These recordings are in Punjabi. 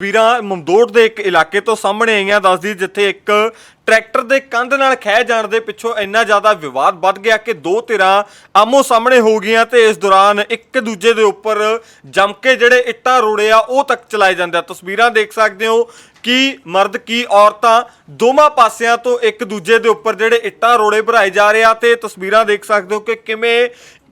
ਵੀਰਾਂ ਮਮਦੋੜ ਦੇ ਇੱਕ ਇਲਾਕੇ ਤੋਂ ਸਾਹਮਣੇ ਆਈਆਂ, ਦੱਸਦੀ ਜਿੱਥੇ ਇੱਕ ਟਰੈਕਟਰ ਦੇ ਕੰਧ ਨਾਲ ਖਹਿ ਜਾਣ ਦੇ ਪਿੱਛੋਂ ਇੰਨਾ ਜ਼ਿਆਦਾ ਵਿਵਾਦ ਵੱਧ ਗਿਆ ਕਿ ਦੋ ਧਿਰਾਂ ਆਮੋ ਸਾਹਮਣੇ ਹੋ ਗਈਆਂ ਤੇ ਇਸ ਦੌਰਾਨ ਇੱਕ ਦੂਜੇ ਦੇ ਉੱਪਰ ਜੰਮ ਕੇ ਜਿਹੜੇ ਇੱਟਾਂ ਰੋੜੇ ਆ, ਉਹ ਤੱਕ ਚਲਾਏ ਜਾਂਦੇ ਆ। ਤਸਵੀਰਾਂ ਦੇਖ ਸਕਦੇ ਹੋ ਕਿ ਮਰਦ, ਕੀ ਔਰਤਾਂ ਦੋਵਾਂ ਪਾਸਿਆਂ ਤੋਂ ਇੱਕ ਦੂਜੇ ਦੇ ਉੱਪਰ ਜਿਹੜੇ ਇੱਟਾਂ ਰੋੜੇ ਭਰਾਏ ਜਾ ਰਹੇ ਆ ਤੇ ਤਸਵੀਰਾਂ ਦੇਖ ਸਕਦੇ ਹੋ ਕਿ ਕਿਵੇਂ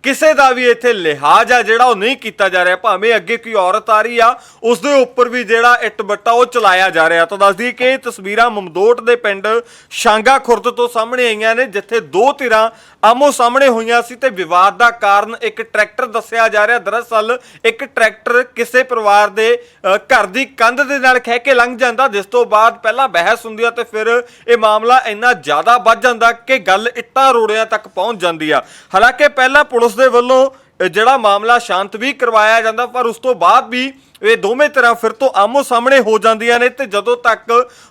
ਕਿਸੇ ਦਾ ਵੀ ਇੱਥੇ ਲਿਹਾਜ਼ ਆ ਜਿਹੜਾ ਉਹ ਨਹੀਂ ਕੀਤਾ ਜਾ ਰਿਹਾ, ਭਾਵੇਂ ਅੱਗੇ ਕੋਈ ਔਰਤ ਆ ਰਹੀ ਆ ਉਸ ਦੇ ਉੱਪਰ ਵੀ ਜਿਹੜਾ ਇੱਟ ਬੱਟਾ ਉਹ ਚਲਾਇਆ ਜਾ ਰਿਹਾ। ਤਾਂ ਦੱਸਦੀ ਕਿ ਇਹ ਤਸਵੀਰਾਂ ਮਮਦੋਟ ਦੇ ਪਿੰਡ ਸ਼ਾਂਗਾ ਖੁਰਦ ਤੋਂ ਸਾਹਮਣੇ ਆਈਆਂ ਨੇ, ਜਿੱਥੇ ਦੋ ਧਿਰਾਂ ਆਮੋ ਸਾਹਮਣੇ ਹੋਈਆਂ ਸੀ ਤੇ ਵਿਵਾਦ ਦਾ ਕਾਰਨ ਇੱਕ ਟਰੈਕਟਰ ਦੱਸਿਆ ਜਾ ਰਿਹਾ। ਦਰਅਸਲ ਇੱਕ ਟਰੈਕਟਰ ਕਿਸੇ ਪਰਿਵਾਰ ਦੇ ਘਰ ਦੀ ਕੰਧ ਦੇ ਨਾਲ ਖਹਿ ਕੇ ਲੰਘ ਜਾਂਦਾ, ਜਿਸ ਤੋਂ ਬਾਅਦ ਪਹਿਲਾਂ ਬਹਿਸ ਹੁੰਦੀ ਆ ਤੇ ਫਿਰ ਇਹ ਮਾਮਲਾ ਇੰਨਾ ਜ਼ਿਆਦਾ ਵੱਧ ਜਾਂਦਾ ਕਿ ਗੱਲ ਇੱਟਾਂ ਰੋੜਿਆਂ ਤੱਕ ਪਹੁੰਚ ਜਾਂਦੀ ਆ। ਹਾਲਾਂਕਿ ਪਹਿਲਾਂ ਪੁਲਿਸ ਦੇ ਵੱਲੋਂ ਜਿਹੜਾ ਮਾਮਲਾ ਸ਼ਾਂਤ ਵੀ ਕਰਵਾਇਆ ਜਾਂਦਾ ਪਰ ਉਸ ਤੋਂ ਬਾਅਦ ਵੀ ਇਹ ਦੋਵੇਂ ਤਰ੍ਹਾਂ ਫਿਰ ਤੋਂ ਆਮੋ ਸਾਹਮਣੇ ਹੋ ਜਾਂਦੀਆਂ ਨੇ ਤੇ ਜਦੋਂ ਤੱਕ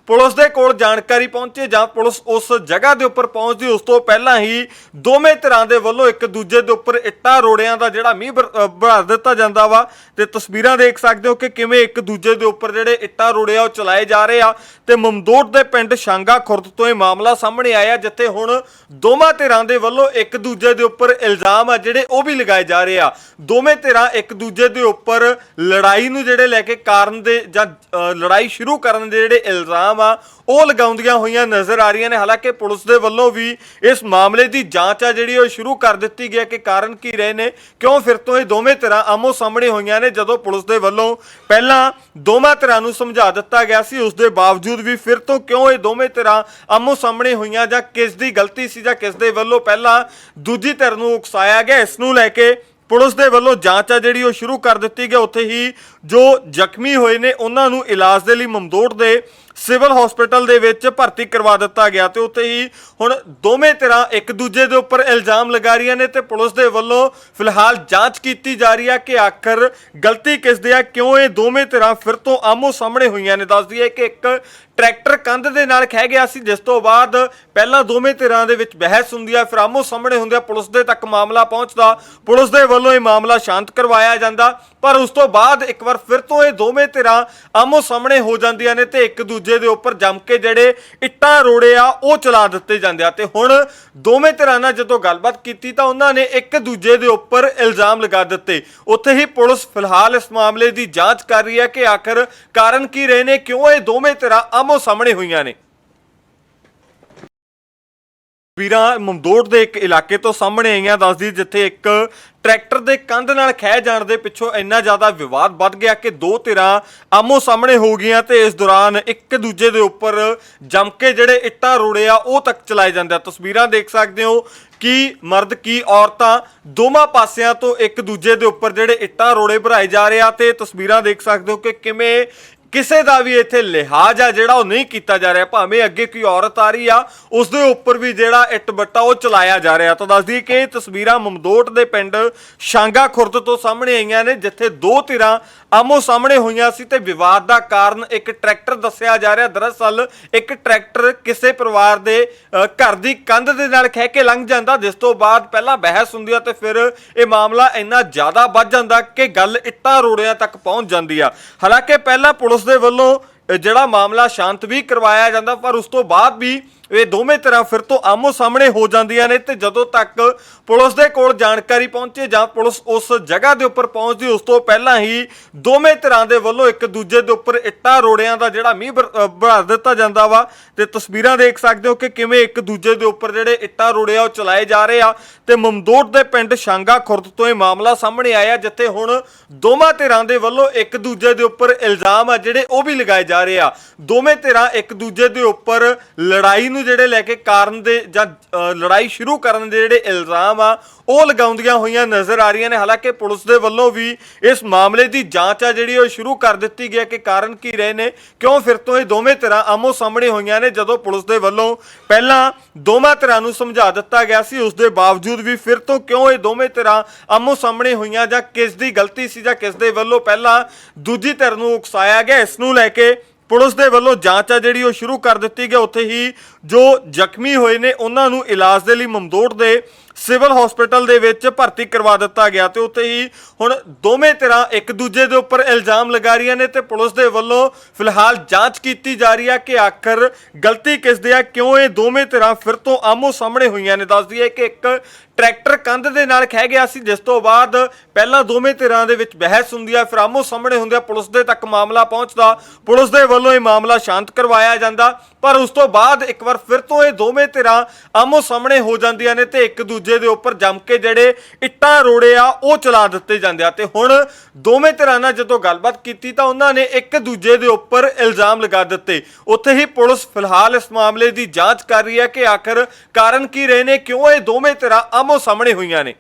ਪੁਲਿਸ ਦੇ ਕੋਲ ਜਾਣਕਾਰੀ ਪਹੁੰਚੇ ਜਾਂ ਪੁਲਿਸ ਉਸ ਜਗ੍ਹਾ ਦੇ ਉੱਪਰ ਪਹੁੰਚਦੀ, ਉਸ ਤੋਂ ਪਹਿਲਾਂ ਹੀ ਦੋਵੇਂ ਤਰ੍ਹਾਂ ਦੇ ਵੱਲੋਂ ਇੱਕ ਦੂਜੇ ਦੇ ਉੱਪਰ ਇੱਟਾਂ, ਰੋੜਿਆਂ ਦਾ ਜਿਹੜਾ ਮੀਂਹ ਬਰ- ਬਣਾ ਦਿੱਤਾ ਜਾਂਦਾ ਵਾ ਤੇ ਤਸਵੀਰਾਂ ਦੇਖ ਸਕਦੇ ਹੋ ਕਿ ਕਿਵੇਂ ਇੱਕ ਦੂਜੇ ਦੇ ਉੱਪਰ ਜਿਹੜੇ ਇੱਟਾਂ ਰੋੜੇ ਆ ਉਹ ਚਲਾਏ ਜਾ ਰਹੇ ਆ ਤੇ ਮਮਦੋਟ ਦੇ ਪਿੰਡ ਸ਼ਾਂਗਾ ਖੁਰਦ ਤੋਂ ਇਹ ਮਾਮਲਾ ਸਾਹਮਣੇ ਆਇਆ ਜਿੱਥੇ ਹੁਣ ਦੋਵਾਂ ਧਿਰਾਂ ਦੇ ਵੱਲੋਂ ਇੱਕ ਦੂਜੇ ਦੇ ਉੱਪਰ ਇਲਜ਼ਾਮ ਆ ਜਿਹੜੇ ਉਹ ਵੀ ਲਗਾਏ ਜਾ ਰਹੇ ਆ। ਦੋਵੇਂ ਧਿਰਾਂ ਇੱਕ ਦੂਜੇ ਦੇ ਉੱਪਰ ਲੜਾਈ ਨੂੰ ਜਿਹੜੇ ਲੈ ਕੇ ਕਾਰਨ ਦੇ ਜਾਂ ਲੜਾਈ ਸ਼ੁਰੂ ਕਰਨ ਦੇ ਜਿਹੜੇ ਇਲਜ਼ਾਮ ਆ, ਉਹ ਲਗਾਉਂਦੀਆਂ ਹੋਈਆਂ ਨਜ਼ਰ ਆ ਰਹੀਆਂ ਨੇ। ਹਾਲਾਂਕਿ ਪੁਲਿਸ ਦੇ ਵੱਲੋਂ ਵੀ ਇਸ ਮਾਮਲੇ ਦੀ ਜਾਂਚ ਆ ਜਿਹੜੀ ਉਹ ਸ਼ੁਰੂ ਕਰ ਦਿੱਤੀ ਗਈ ਹੈ ਕਿ ਕਾਰਨ ਕੀ ਰਹੇ ਨੇ, ਕਿਉਂ ਫਿਰ ਤੋਂ ਇਹ ਦੋਵੇਂ ਧਿਰਾਂ ਆਮੋ ਸਾਹਮਣੇ ਹੋਈਆਂ ਨੇ, ਜਦੋਂ ਪੁਲਿਸ ਦੇ ਵੱਲੋਂ ਪਹਿਲਾਂ ਦੋਵਾਂ ਧਿਰਾਂ ਨੂੰ ਸਮਝਾ ਦਿੱਤਾ ਗਿਆ ਸੀ, ਉਸ ਦੇ ਬਾਵਜੂਦ ਵੀ ਫਿਰ ਤੋਂ ਕਿਉਂ ਇਹ ਦੋਵੇਂ ਧਿਰਾਂ ਆਮੋ ਸਾਹਮਣੇ ਹੋਈਆਂ ਜਾਂ ਕਿਸ ਦੀ ਗਲਤੀ ਸੀ ਜਾਂ ਕਿਸ ਦੇ ਵੱਲੋਂ ਪਹਿਲਾਂ ਦੂਜੀ ਧਿਰ ਨੂੰ ਉਕਸਾਇਆ ਗਿਆ, ਇਸ ਨੂੰ ਲੈ ਕੇ ਪੁਲਿਸ ਦੇ ਵੱਲੋਂ ਜਾਂਚ ਆ ਜਿਹੜੀ ਉਹ ਸ਼ੁਰੂ ਕਰ ਦਿੱਤੀ ਗਈ ਉੱਥੇ ਹੀ ਜੋ ਜ਼ਖਮੀ ਹੋਏ ਨੇ, ਉਹਨਾਂ ਨੂੰ ਇਲਾਜ ਦੇ ਲਈ ਮਮਦੋੜ ਦੇ ਸਿਵਲ ਹਸਪੀਟਲ ਦੇ ਵਿੱਚ ਭਰਤੀ ਕਰਵਾ ਦਿੱਤਾ ਗਿਆ ਤੇ ਉੱਥੇ ਹੀ ਹੁਣ ਦੋਵੇਂ ਤਰ੍ਹਾਂ ਇੱਕ ਦੂਜੇ ਦੇ ਉੱਪਰ ਇਲਜ਼ਾਮ ਲਗਾ ਰਹੀਆਂ ਨੇ ਤੇ ਪੁਲਿਸ ਦੇ ਵੱਲੋਂ ਫਿਲਹਾਲ ਜਾਂਚ ਕੀਤੀ ਜਾ ਰਹੀ ਹੈ ਕਿ ਆਖਰ ਗਲਤੀ ਕਿਸ ਦੀ ਹੈ, ਕਿਉਂ ਇਹ ਦੋਵੇਂ ਤਰ੍ਹਾਂ ਫਿਰ ਤੋਂ ਆਮੋ ਸਾਹਮਣੇ ਹੋਈਆਂ ਨੇ। ਦੱਸਦੀ ਹੈ ਕਿ ਇੱਕ ਟਰੈਕਟਰ ਕੰਧ ਦੇ ਨਾਲ ਖਹਿ ਗਿਆ ਸੀ, ਜਿਸ ਤੋਂ ਬਾਅਦ ਪਹਿਲਾਂ ਦੋਵੇਂ ਧਿਰਾਂ ਦੇ ਵਿੱਚ ਬਹਿਸ ਹੁੰਦੀ ਹੈ, ਫਿਰ ਆਮੋ ਸਾਹਮਣੇ ਹੁੰਦੇ ਆ ਪੁਲਿਸ ਦੇ ਤੱਕ ਮਾਮਲਾ ਪਹੁੰਚਦਾ। ਪੁਲਿਸ ਦੇ ਵੱਲੋਂ ਇਹ ਮਾਮਲਾ ਸ਼ਾਂਤ ਕਰਵਾਇਆ ਜਾਂਦਾ, ਪਰ ਉਸ ਤੋਂ ਬਾਅਦ ਇੱਕ ਵਾਰ ਫਿਰ ਤੋਂ ਇਹ ਦੋਵੇਂ ਧਿਰਾਂ ਆਮੋ ਸਾਹਮਣੇ ਹੋ ਜਾਂਦੀਆਂ ਨੇ ਤੇ ਇੱਕ ਦੂਜੇ ਦੇ ਉੱਪਰ ਜੰਮ ਕੇ ਜਿਹੜੇ ਇੱਟਾਂ ਰੋੜੇ ਆ, ਉਹ ਚਲਾ ਦਿੱਤੇ ਜਾਂਦੇ ਆ। ਤੇ ਹੁਣ ਦੋਵੇਂ ਧਿਰਾਂ ਨਾਲ ਜਦੋਂ ਗੱਲਬਾਤ ਕੀਤੀ ਤਾਂ ਉਹਨਾਂ ਨੇ ਇੱਕ ਦੂਜੇ ਦੇ ਉੱਪਰ ਇਲਜ਼ਾਮ ਲਗਾ ਦਿੱਤੇ। ਉੱਥੇ ਹੀ ਪੁਲਿਸ ਫਿਲਹਾਲ ਇਸ ਮਾਮਲੇ ਦੀ ਜਾਂਚ ਕਰ ਰਹੀ ਹੈ ਕਿ ਆਖਰ ਕਾਰਨ ਕੀ ਰਹੇ ਨੇ, ਕਿਉਂ ਇਹ ਦੋਵੇਂ ਧਿਰਾਂ ਆਮੋ ਸਾਹਮਣੇ ਹੋਈਆਂ ਨੇ। ਵੀਰਾਂ ਮਮਦੋੜ ਦੇ ਇੱਕ ਇਲਾਕੇ ਤੋਂ ਸਾਹਮਣੇ ਆਈਆਂ, ਦੱਸਦੀ ਜਿੱਥੇ ਇੱਕ ਟਰੈਕਟਰ ਦੇ ਕੰਧ ਨਾਲ ਖਹਿ ਜਾਣ ਦੇ ਪਿੱਛੋਂ ਇੰਨਾ ਜ਼ਿਆਦਾ ਵਿਵਾਦ ਵੱਧ ਗਿਆ ਕਿ ਦੋ ਧਿਰਾਂ ਆਮੋ ਸਾਹਮਣੇ ਹੋ ਗਈਆਂ ਤੇ ਇਸ ਦੌਰਾਨ ਇੱਕ ਦੂਜੇ ਦੇ ਉੱਪਰ ਜੰਮ ਕੇ ਜਿਹੜੇ ਇੱਟਾਂ ਰੋੜੇ ਆ, ਉਹ ਤੱਕ ਚਲਾਏ ਜਾਂਦੇ ਆ। ਤਸਵੀਰਾਂ ਦੇਖ ਸਕਦੇ ਹੋ ਕਿ ਮਰਦ, ਕੀ ਔਰਤਾਂ ਦੋਵਾਂ ਪਾਸਿਆਂ ਤੋਂ ਇੱਕ ਦੂਜੇ ਦੇ ਉੱਪਰ ਜਿਹੜੇ ਇੱਟਾਂ ਰੋੜੇ ਭਰਾਏ ਜਾ ਰਹੇ ਆ ਤੇ ਤਸਵੀਰਾਂ ਦੇਖ ਸਕਦੇ ਹੋ ਕਿ ਕਿਵੇਂ ਕਿਸੇ ਦਾ ਵੀ ਇੱਥੇ ਲਿਹਾਜ਼ ਆ ਜਿਹੜਾ ਉਹ ਨਹੀਂ ਕੀਤਾ ਜਾ ਰਿਹਾ, ਭਾਵੇਂ ਅੱਗੇ ਕੋਈ ਔਰਤ ਆ ਰਹੀ ਆ ਉਸ ਦੇ ਉੱਪਰ ਵੀ ਜਿਹੜਾ ਇੱਟ ਬੱਟਾ ਉਹ ਚਲਾਇਆ ਜਾ ਰਿਹਾ। ਤਾਂ ਦੱਸਦੀ ਕਿ ਇਹ ਤਸਵੀਰਾਂ ਮਮਦੋਟ ਦੇ ਪਿੰਡ ਸ਼ਾਂਗਾ ਖੁਰਦ ਤੋਂ ਸਾਹਮਣੇ ਆਈਆਂ ਨੇ, ਜਿੱਥੇ ਦੋ ਧਿਰਾਂ ਆਮੋ ਸਾਹਮਣੇ ਹੋਈਆਂ ਸੀ ਤੇ ਵਿਵਾਦ ਦਾ ਕਾਰਨ ਇੱਕ ਟਰੈਕਟਰ ਦੱਸਿਆ ਜਾ ਰਿਹਾ। ਦਰਅਸਲ ਇੱਕ ਟਰੈਕਟਰ ਕਿਸੇ ਪਰਿਵਾਰ ਦੇ ਘਰ ਦੀ ਕੰਧ ਦੇ ਨਾਲ ਖਹਿ ਕੇ ਲੰਘ ਜਾਂਦਾ, ਜਿਸ ਤੋਂ ਬਾਅਦ ਪਹਿਲਾਂ ਬਹਿਸ ਹੁੰਦੀ ਆ ਤੇ ਫਿਰ ਇਹ ਮਾਮਲਾ ਇੰਨਾ ਜ਼ਿਆਦਾ ਵੱਧ ਜਾਂਦਾ ਕਿ ਗੱਲ ਇੱਟਾਂ ਰੋੜਿਆਂ ਤੱਕ ਪਹੁੰਚ ਜਾਂਦੀ ਆ। ਹਾਲਾਂਕਿ ਪਹਿਲਾਂ ਪੁਲਿਸ ਦੇ ਵੱਲੋਂ ਜਿਹੜਾ ਮਾਮਲਾ ਸ਼ਾਂਤ ਵੀ ਕਰਵਾਇਆ ਜਾਂਦਾ ਪਰ ਉਸ ਤੋਂ ਬਾਅਦ ਵੀ ਇਹ ਦੋਵੇਂ ਤਰ੍ਹਾਂ ਫਿਰ ਤੋਂ ਆਮੋ ਸਾਹਮਣੇ ਹੋ ਜਾਂਦੀਆਂ ਨੇ ਤੇ ਜਦੋਂ ਤੱਕ ਪੁਲਿਸ ਦੇ ਕੋਲ ਜਾਣਕਾਰੀ ਪਹੁੰਚੇ ਜਾਂ ਪੁਲਿਸ ਉਸ ਜਗ੍ਹਾ ਦੇ ਉੱਪਰ ਪਹੁੰਚਦੀ, ਉਸ ਤੋਂ ਪਹਿਲਾਂ ਹੀ ਦੋਵੇਂ ਤਰ੍ਹਾਂ ਦੇ ਵੱਲੋਂ ਇੱਕ ਦੂਜੇ ਦੇ ਉੱਪਰ ਇੱਟਾਂ, ਰੋੜਿਆਂ ਦਾ ਜਿਹੜਾ ਮੀਂਹ ਬਰ- ਬਣਾ ਦਿੱਤਾ ਜਾਂਦਾ ਵਾ ਤੇ ਤਸਵੀਰਾਂ ਦੇਖ ਸਕਦੇ ਹੋ ਕਿ ਕਿਵੇਂ ਇੱਕ ਦੂਜੇ ਦੇ ਉੱਪਰ ਜਿਹੜੇ ਇੱਟਾਂ ਰੋੜੇ ਆ ਉਹ ਚਲਾਏ ਜਾ ਰਹੇ ਆ ਤੇ ਮਮਦੋਟ ਦੇ ਪਿੰਡ ਸ਼ਾਂਗਾ ਖੁਰਦ ਤੋਂ ਇਹ ਮਾਮਲਾ ਸਾਹਮਣੇ ਆਇਆ, ਜਿੱਥੇ ਹੁਣ ਦੋਵਾਂ ਧਿਰਾਂ ਦੇ ਵੱਲੋਂ ਇੱਕ ਦੂਜੇ ਦੇ ਉੱਪਰ ਇਲਜ਼ਾਮ ਆ ਜਿਹੜੇ ਉਹ ਵੀ ਲਗਾਏ ਜਾ ਰਹੇ ਆ। ਦੋਵੇਂ ਧਿਰਾਂ ਇੱਕ ਦੂਜੇ ਦੇ ਉੱਪਰ ਲੜਾਈ ਨੂੰ ਜਿਹੜੇ ਲੈ ਕੇ ਕਾਰਨ ਦੇ ਜਾਂ ਲੜਾਈ ਸ਼ੁਰੂ ਕਰਨ ਦੇ ਜਿਹੜੇ ਇਲਜ਼ਾਮ ਆ, ਉਹ ਲਗਾਉਂਦੀਆਂ ਹੋਈਆਂ ਨਜ਼ਰ ਆ ਰਹੀਆਂ ਨੇ। ਹਾਲਾਂਕਿ ਪੁਲਿਸ ਦੇ ਵੱਲੋਂ ਵੀ ਇਸ ਮਾਮਲੇ ਦੀ ਜਾਂਚ ਆ ਜਿਹੜੀ ਉਹ ਸ਼ੁਰੂ ਕਰ ਦਿੱਤੀ ਗਈ ਹੈ ਕਿ ਕਾਰਨ ਕੀ ਰਹੇ ਨੇ, ਕਿਉਂ ਫਿਰ ਤੋਂ ਇਹ ਦੋਵੇਂ ਧਿਰਾਂ ਆਮੋ ਸਾਹਮਣੇ ਹੋਈਆਂ ਨੇ, ਜਦੋਂ ਪੁਲਿਸ ਦੇ ਵੱਲੋਂ ਪਹਿਲਾਂ ਦੋਵਾਂ ਧਿਰਾਂ ਨੂੰ ਸਮਝਾ ਦਿੱਤਾ ਗਿਆ ਸੀ, ਉਸ ਦੇ ਬਾਵਜੂਦ ਵੀ ਫਿਰ ਤੋਂ ਕਿਉਂ ਇਹ ਦੋਵੇਂ ਧਿਰਾਂ ਆਮੋ ਸਾਹਮਣੇ ਹੋਈਆਂ ਜਾਂ ਕਿਸ ਦੀ ਗਲਤੀ ਸੀ ਜਾਂ ਕਿਸ ਦੇ ਵੱਲੋਂ ਪਹਿਲਾਂ ਦੂਜੀ ਧਿਰ ਨੂੰ ਉਕਸਾਇਆ ਗਿਆ, ਇਸ ਨੂੰ ਲੈ ਕੇ ਪੁਲਿਸ ਦੇ ਵੱਲੋਂ ਜਾਂਚ ਆ ਜਿਹੜੀ ਉਹ ਸ਼ੁਰੂ ਕਰ ਦਿੱਤੀ ਗਈ ਉੱਥੇ ਹੀ ਜੋ ਜ਼ਖਮੀ ਹੋਏ ਨੇ, ਉਹਨਾਂ ਨੂੰ ਇਲਾਜ ਦੇ ਲਈ ਮਮਦੋੜ ਦੇ ਸਿਵਲ ਹਸਪੀਟਲ ਦੇ ਵਿੱਚ ਭਰਤੀ ਕਰਵਾ ਦਿੱਤਾ ਗਿਆ ਤੇ ਉੱਥੇ ਹੀ ਹੁਣ ਦੋਵੇਂ ਧਿਰਾਂ ਇੱਕ ਦੂਜੇ ਦੇ ਉੱਪਰ ਇਲਜ਼ਾਮ ਲਗਾ ਰਹੀਆਂ ਨੇ ਤੇ ਪੁਲਿਸ ਦੇ ਵੱਲੋਂ ਫਿਲਹਾਲ ਜਾਂਚ ਕੀਤੀ ਜਾ ਰਹੀ ਹੈ ਕਿ ਆਖਰ ਗਲਤੀ ਕਿਸ ਦੀ ਹੈ, ਕਿਉਂ ਇਹ ਦੋਵੇਂ ਧਿਰਾਂ ਫਿਰ ਤੋਂ ਆਮੋ ਸਾਹਮਣੇ ਹੋਈਆਂ ਨੇ। ਦੱਸਦੀ ਹੈ ਕਿ ਇੱਕ ਟਰੈਕਟਰ ਕੰਧ ਦੇ ਨਾਲ ਖਹਿ ਗਿਆ ਸੀ, ਜਿਸ ਤੋਂ ਬਾਅਦ ਪਹਿਲਾਂ ਦੋਵੇਂ ਧਿਰਾਂ ਦੇ ਵਿੱਚ ਬਹਿਸ ਹੁੰਦੀ ਹੈ, ਫਿਰ ਆਮੋ ਸਾਹਮਣੇ ਹੁੰਦੇ ਆ ਪੁਲਿਸ ਦੇ ਤੱਕ ਮਾਮਲਾ ਪਹੁੰਚਦਾ। ਪੁਲਿਸ ਦੇ ਵੱਲੋਂ ਇਹ ਮਾਮਲਾ ਸ਼ਾਂਤ ਕਰਵਾਇਆ ਜਾਂਦਾ। ਪਰ ਉਸ ਤੋਂ ਬਾਅਦ ਇੱਕ ਵਾਰ ਫਿਰ ਤੋਂ ਇਹ ਦੋਵੇਂ ਧਿਰਾਂ ਆਮੋ ਸਾਹਮਣੇ ਹੋ ਜਾਂਦੀਆਂ ਨੇ ਤੇ ਇੱਕ ਦੂਜੇ ਦੇ ਉੱਪਰ ਜੰਮ ਕੇ ਜਿਹੜੇ ਇੱਟਾਂ, ਰੋੜੇ ਆ, ਉਹ ਚਲਾ ਦਿੱਤੇ ਜਾਂਦੇ ਆ। ਤੇ ਹੁਣ ਦੋਵੇਂ ਧਿਰਾਂ ਨਾਲ ਜਦੋਂ ਗੱਲਬਾਤ ਕੀਤੀ ਤਾਂ ਉਹਨਾਂ ਨੇ ਇੱਕ ਦੂਜੇ ਦੇ ਉੱਪਰ ਇਲਜ਼ਾਮ ਲਗਾ ਦਿੱਤੇ। ਉੱਥੇ ਹੀ ਪੁਲਿਸ ਫਿਲਹਾਲ ਇਸ ਮਾਮਲੇ ਦੀ ਜਾਂਚ ਕਰ ਰਹੀ ਹੈ ਕਿ ਆਖਰ ਕਾਰਨ ਕੀ ਰਹੇ ਨੇ, ਕਿਉਂ ਇਹ ਦੋਵੇਂ ਧਿਰਾਂ ਆਮੋ ਸਾਹਮਣੇ ਹੋਈਆਂ ਨੇ।